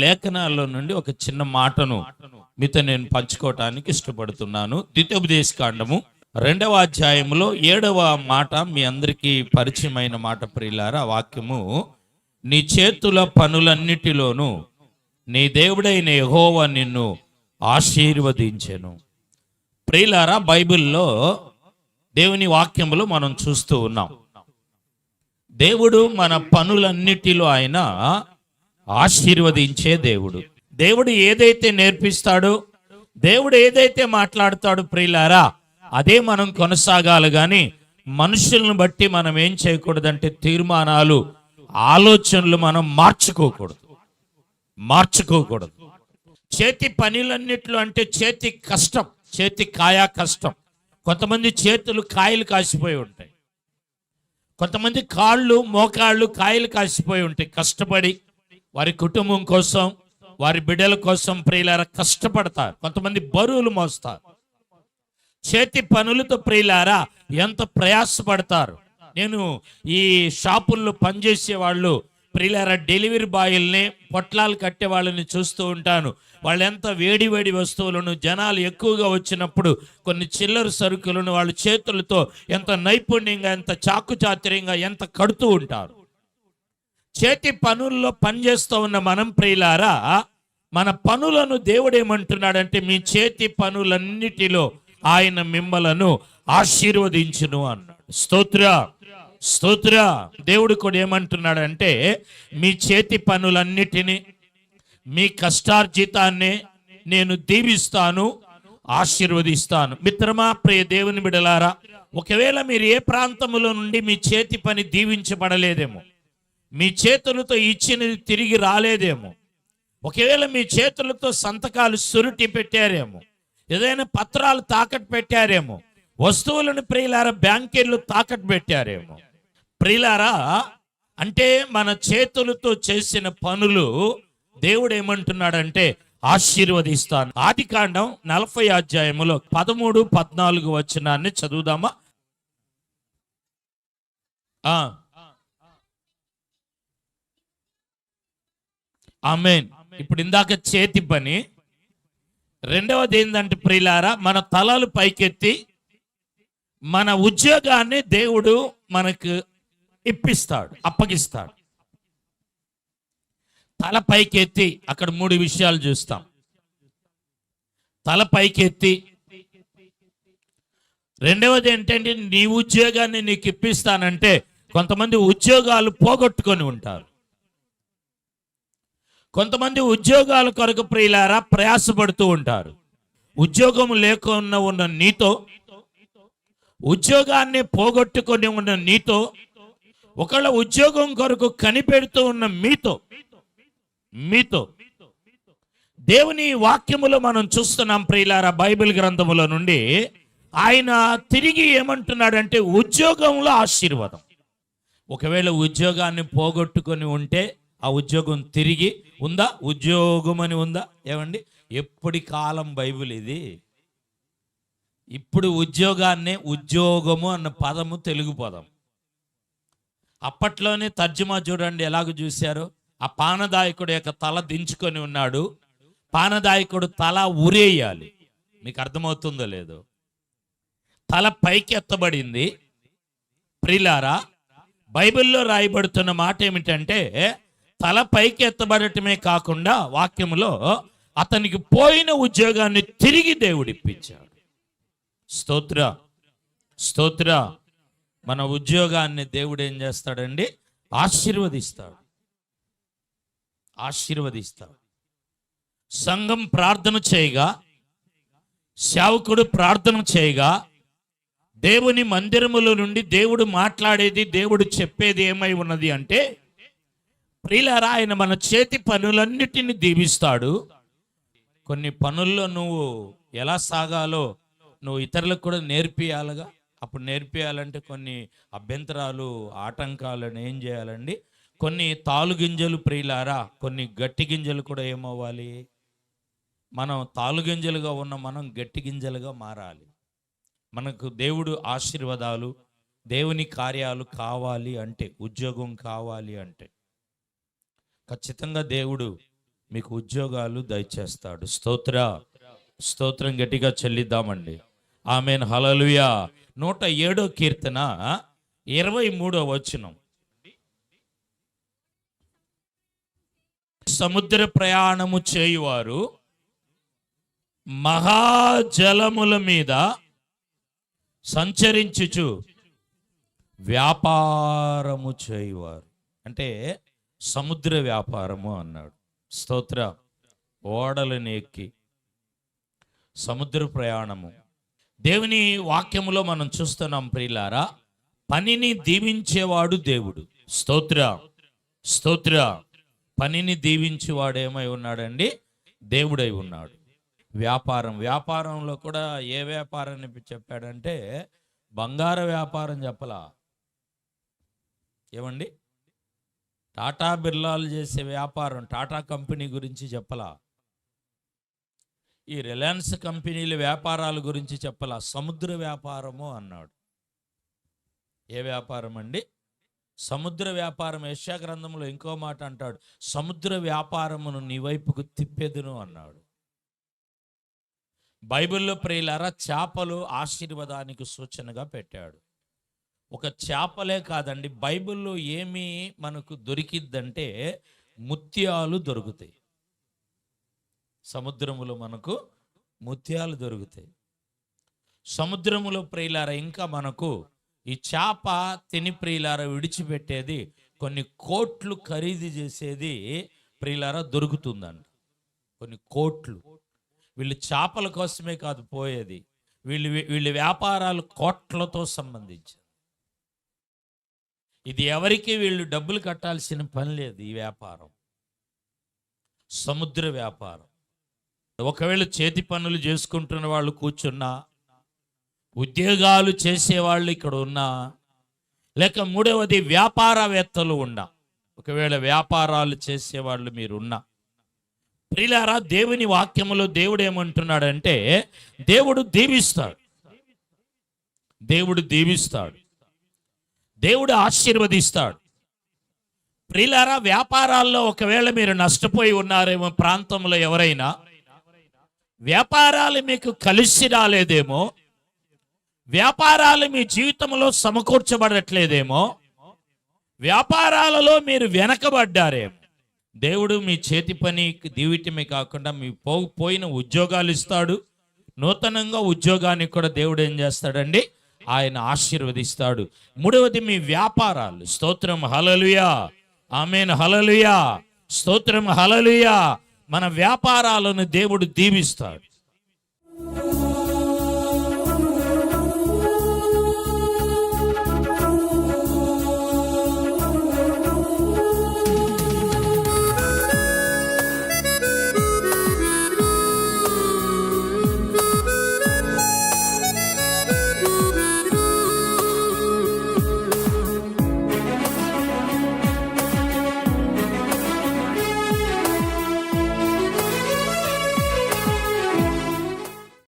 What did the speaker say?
లేఖనాల్లో నుండి ఒక చిన్న మాటను మీతో నేను పంచుకోవటానికి ఇష్టపడుతున్నాను. ద్వితీయోపదేశ కాండము రెండవ అధ్యాయంలో ఏడవ మాట మీ అందరికీ పరిచయమైన మాట ప్రియులారా వాక్యము నీ చేతుల పనులన్నిటిలోనూ నీ దేవుడైన యహోవ నిన్ను ఆశీర్వదించెను. ప్రియులారా బైబిల్లో దేవుని వాక్యములు మనం చూస్తూ ఉన్నాం. దేవుడు మన పనులన్నిటిలో ఆయన ఆశీర్వదించే దేవుడు. దేవుడు ఏదైతే నేర్పిస్తాడో దేవుడు ఏదైతే మాట్లాడతాడో ప్రియులారా అదే మనం కొనసాగాలి కానీ మనుషులను బట్టి మనం ఏం చేయకూడదంటే తీర్మానాలు ఆలోచనలు మనం మార్చుకోకూడదు. మార్చుకోకూడదు. చేతి పనులన్నిట్లో అంటే చేతి కష్టం చేతి కాయా కష్టం. కొంతమంది చేతులు కాయలు కాసిపోయి ఉంటాయి. కొంతమంది కాళ్ళు మోకాళ్ళు కాయలు కాసిపోయి ఉంటాయి. కష్టపడి వారి కుటుంబం కోసం వారి బిడ్డల కోసం ప్రియులార కష్టపడతారు. కొంతమంది బరువులు మోస్తారు. చేతి పనులతో ప్రియులారా ఎంత ప్రయాసపడతారు. నేను ఈ షాపుల్లో పనిచేసే వాళ్ళు ప్రియులారా డెలివరీ బాయ్ల్ని పొట్లాలు కట్టే వాళ్ళని చూస్తూ ఉంటాను. వాళ్ళు ఎంత వేడి వేడి వస్తువులను జనాలు ఎక్కువగా వచ్చినప్పుడు కొన్ని చిల్లర సరుకులను వాళ్ళ చేతులతో ఎంత నైపుణ్యంగా ఎంత చాకుచాతుర్యంగా ఎంత కడుతూ ఉంటారు. చేతి పనుల్లో పనిచేస్తూ ఉన్న మనం ప్రియులారా మన పనులను దేవుడు ఏమంటున్నాడంటే మీ చేతి పనులన్నిటిలో ఆయన మిమ్మలను ఆశీర్వదించును అన్నాడు. స్తోత్ర స్తోత్ర. దేవుడు కూడా ఏమంటున్నాడంటే మీ చేతి పనులన్నిటినీ మీ కష్టార్జితాన్ని నేను దీవిస్తాను ఆశీర్వదిస్తాను. మిత్రమా ప్రియ దేవుని బిడలారా ఒకవేళ మీరు ఏ ప్రాంతంలో నుండి మీ చేతి పని దీవించబడలేదేమో మీ చేతులతో ఇచ్చినది తిరిగి రాలేదేమో. ఒకవేళ మీ చేతులతో సంతకాలు సురుటి పెట్టారేమో ఏదైనా పత్రాలు తాకట్టు పెట్టారేమో వస్తువులను ప్రియులారా బ్యాంకీలు తాకట్టు పెట్టారేమో. ప్రియులారా అంటే మన చేతులతో చేసిన పనులు దేవుడు ఏమంటున్నాడంటే ఆశీర్వదిస్తాను. ఆది కాండం నలభై అధ్యాయములో పదమూడు పద్నాలుగు వచ్చినాన్ని చదువుదామా ఆ ఆమెన్. ఇప్పుడు ఇందాక చేతి పని. రెండవది ఏంటంటే ప్రియులారా మన తలలు పైకెత్తి మన ఉద్యోగాన్ని దేవుడు మనకు ఇప్పిస్తాడు అప్పగిస్తాడు. తల పైకెత్తి అక్కడ మూడు విషయాలు చూస్తాం. తల పైకెత్తి. రెండవది ఏంటంటే నీ ఉద్యోగాన్ని నీకు ఇప్పిస్తానంటే కొంతమంది ఉద్యోగాలు పోగొట్టుకొని ఉంటారు. కొంతమంది ఉద్యోగాల కొరకు ప్రియులారా ప్రయాసపడుతూ ఉంటారు. ఉద్యోగం లేకుండా ఉన్న నీతో ఉద్యోగాన్ని పోగొట్టుకొని ఉన్న నీతో ఒకళ్ళ ఉద్యోగం కొరకు కనిపెడుతూ ఉన్న మీతో మీతో. దేవుని వాక్యములో మనం చూస్తున్నాం ప్రియులారా బైబిల్ గ్రంథములో నుండి. ఆయన తిరిగి ఏమంటున్నాడంటే ఉద్యోగంలో ఆశీర్వాదం. ఒకవేళ ఉద్యోగాన్ని పోగొట్టుకొని ఉంటే ఆ ఉద్యోగం తిరిగి ఉందా? ఉద్యోగం అని ఉందా? ఏమండి? ఎప్పటి కాలం బైబిల్ ఇది? ఇప్పుడు ఉద్యోగాన్నే ఉద్యోగము అన్న పదము తెలుగు పదం. అప్పట్లోనే తర్జుమా చూడండి ఎలాగ చూశారు? ఆ పానదాయకుడు యొక్క తల దించుకొని ఉన్నాడు. పానదాయకుడు తల ఉరేయాలి మీకు అర్థమవుతుందో లేదో? తల పైకి ఎత్తబడింది ప్రిలారా బైబిల్లో రాయబడుతున్న మాట ఏమిటంటే తల పైకి ఎత్తబడటమే కాకుండా వాక్యములో అతనికి పోయిన ఉద్యోగాన్ని తిరిగి దేవుడు ఇప్పించాడు. స్తోత్ర స్తోత్ర. మన ఉద్యోగాన్ని దేవుడు ఏం చేస్తాడండి? ఆశీర్వదిస్తాడు. ఆశీర్వదిస్తాడు. సంఘం ప్రార్థన చేయగా సేవకుడు ప్రార్థన చేయగా దేవుని మందిరములో నుండి దేవుడు మాట్లాడేది దేవుడు చెప్పేది ఏమై ఉన్నది అంటే ప్రియులారా ఆయన మన చేతి పనులన్నిటిని దీవిస్తాడు. కొన్ని పనుల్లో నువ్వు ఎలా సాగాలో నువ్వు ఇతరులకు కూడా నేర్పియాలిగా. అప్పుడు నేర్పియాలంటే కొన్ని అభ్యంతరాలు ఆటంకాలను ఏం చేయాలండి? కొన్ని తాలు గింజలు ప్రియులారా కొన్ని గట్టి గింజలు కూడా ఏమవ్వాలి? మనం తాలు గింజలుగా ఉన్న మనం గట్టి గింజలుగా మారాలి. మనకు దేవుడు ఆశీర్వాదాలు దేవుని కార్యాలు కావాలి అంటే ఉద్యోగం కావాలి అంటే. ఖచ్చితంగా దేవుడు మీకు ఉద్యోగాలు దయచేస్తాడు. స్తోత్ర స్తోత్రం గట్టిగా చెల్లిద్దామండి. ఆమె హలలుయా నూట ఏడో కీర్తన ఇరవై మూడో వచనం. సముద్ర ప్రయాణము చేయువారు మహాజలముల మీద సంచరించుచు వ్యాపారము చేయువారు. అంటే సముద్ర వ్యాపారము అన్నాడు. స్తోత్ర ఓడలను ఎక్కి సముద్ర ప్రయాణము. దేవుని వాక్యములో మనం చూస్తున్నాం ప్రియులారా పనిని దీవించేవాడు దేవుడు. స్తోత్ర స్తోత్ర పనిని దీవించేవాడు ఏమై ఉన్నాడండి? దేవుడై ఉన్నాడు. వ్యాపారం వ్యాపారంలో కూడా ఏ వ్యాపారాన్ని చెప్పాడంటే బంగార వ్యాపారం చెప్పలా? ఏమండి? టాటా బిర్లాలు చేసే వ్యాపారం టాటా కంపెనీ గురించి చెప్పలా? ఈ రిలయన్స్ కంపెనీల వ్యాపారాల గురించి చెప్పలా? సముద్ర వ్యాపారము అన్నాడు. ఏ వ్యాపారం అండి? సముద్ర వ్యాపారం. యెషయా గ్రంథంలో ఇంకో మాట అంటాడు. సముద్ర వ్యాపారమును నీ వైపుకు తిప్పేదును అన్నాడు. బైబిల్లో ప్రియులారా చేపలు ఆశీర్వాదానికి సూచనగా పెట్టాడు. ఒక చేపలే కాదండి బైబిల్లో ఏమి మనకు దొరికిద్దంటే ముత్యాలు దొరుకుతాయి. సముద్రములో మనకు ముత్యాలు దొరుకుతాయి. సముద్రములో ప్రియులార ఇంకా మనకు ఈ చేప తిని ప్రియులార విడిచిపెట్టేది కొన్ని కోట్లు ఖరీదు చేసేది ప్రియులార దొరుకుతుందండి. కొన్ని కోట్లు. వీళ్ళు చేపల కోసమే కాదు పోయేది. వీళ్ళు వీళ్ళ వ్యాపారాలు కోట్లతో సంబంధించి ఇది ఎవరికి వీళ్ళు డబ్బులు కట్టాల్సిన పని లేదు ఈ వ్యాపారం. సముద్ర వ్యాపారం. ఒకవేళ చేతి పనులు చేసుకుంటున్న వాళ్ళు కూర్చున్నా ఉద్యోగాలు చేసేవాళ్ళు ఇక్కడ ఉన్నా లేక మూడవది వ్యాపారవేత్తలు ఉన్నా ఒకవేళ వ్యాపారాలు చేసేవాళ్ళు మీరున్నా ప్రిలారా దేవుని వాక్యములో దేవుడు ఏమంటున్నాడంటే దేవుడు దీవిస్తాడు. దేవుడు దీవిస్తాడు. దేవుడు ఆశీర్వదిస్తాడు. ప్రిలారా వ్యాపారాల్లో ఒకవేళ మీరు నష్టపోయి ఉన్నారేమో ప్రాంతంలో ఎవరైనా వ్యాపారాలు మీకు కలిసి రాలేదేమో వ్యాపారాలు మీ జీవితంలో సమకూర్చబడట్లేదేమో వ్యాపారాలలో మీరు వెనకబడ్డారేమో దేవుడు మీ చేతి పని దీవిటమే కాకుండా మీ పో పోయిన ఉద్యోగాలు ఇస్తాడు. నూతనంగా ఉద్యోగానికి కూడా దేవుడు ఏం చేస్తాడండి? ఆయన ఆశీర్వదిస్తాడు. మూడవది మీ వ్యాపారాలు. స్తోత్రం. హలలుయా ఆమెను. హలలుయా స్తోత్రం. హలలుయా మన వ్యాపారాలను దేవుడు దీవిస్తాడు.